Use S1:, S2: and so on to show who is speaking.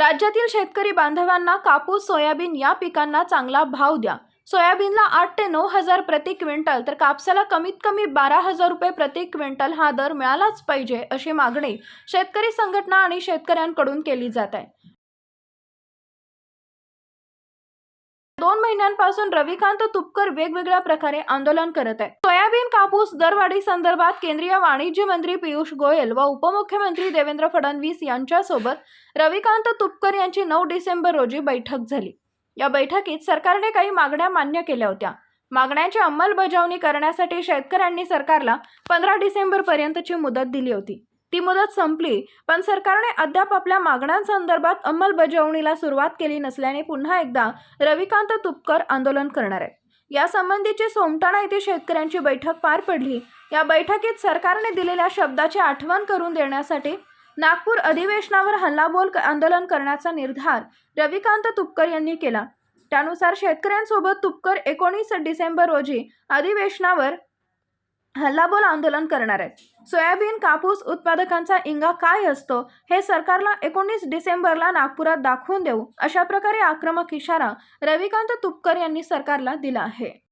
S1: राज्यातील शेतकरी बांधवांना कापूस सोयाबीन या पिकांना चांगला भाव द्या. सोयाबीनला आठ ते नऊ हजार प्रति क्विंटल तर कापसाला कमीत कमी बारा हजार रुपये प्रति क्विंटल हा दर मिळालाच पाहिजे अशी मागणी शेतकरी संघटना आणि शेतकऱ्यांकडून केली जात आहे. दोन महिन्यांपासून रविकांत तुपकर वेगवेगळ्या प्रकारे आंदोलन करत आहे सोयाबीन कापूस दरवाढी संदर्भात केंद्रीय वाणिज्य मंत्री पियुष गोयल व उपमुख्यमंत्री देवेंद्र फडणवीस यांच्यासोबत रविकांत तुपकर यांची नऊ डिसेंबर रोजी बैठक झाली. या बैठकीत सरकारने काही मागण्या मान्य केल्या होत्या. मागण्यांची अंमलबजावणी करण्यासाठी शेतकऱ्यांनी सरकारला पंधरा डिसेंबर पर्यंतची मुदत दिली होती. ती मुदत संपली पण सरकारने अद्याप आपल्या मागण्यांसंदर्भात अंमलबजावणीला सुरुवात केली नसल्याने पुन्हा एकदा रविकांत तुपकर आंदोलन करणार आहे यासंबंधीची सोमटाणा येथे शेतकऱ्यांची बैठक पार पडली. या बैठकीत सरकारने दिलेल्या शब्दाची आठवण करून देण्यासाठी नागपूर अधिवेशनावर हल्लाबोल आंदोलन करण्याचा निर्धार रविकांत तुपकर यांनी केला. त्यानुसार शेतकऱ्यांसोबत तुपकर एकोणीस डिसेंबर रोजी अधिवेशनावर हल्लाबोल आंदोलन करणार आहेत सोयाबीन कापूस उत्पादकांचा इंगा काय असतो हे सरकारला एकोणीस डिसेंबरला नागपुरात दाखवून देऊ अशा प्रकारे आक्रमक इशारा रविकांत तुपकर यांनी सरकारला दिला आहे.